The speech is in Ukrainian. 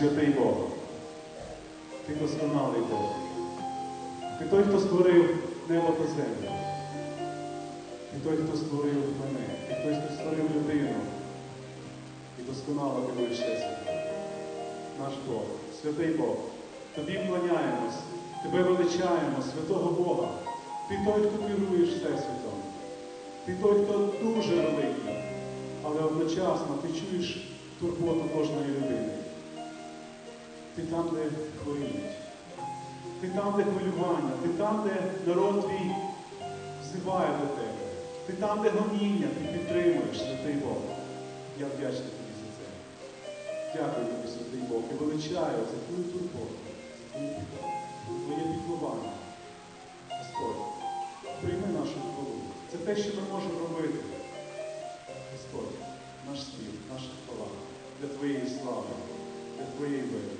святий Бог. Ти досконалий Бог. Ти той, хто створив небо та землю. Ти той, хто створив мене. Ти той, хто створив людину. І досконало керуєш Всесвітом. Наш Бог, святий Бог. Тобі вклоняємось, тебе величаємо, святого Бога. Ти той, хто керуєш Всесвітом. Ти той, хто дуже великий, але одночасно ти чуєш турботу кожної людини. Ти там, де хворіють. Ти там, де хвилювання, ти там, де народ твій взиває до тебе. Ти там, де гоніння, ти підтримуєш, святий Бог. Я вдячний тобі за це. Дякую тобі, святий Бог, і величаю за твою турботу, за твою підтримку, твоє піклування. Господь, прийми нашу хвалу. Це те, що ми можемо робити. Господь,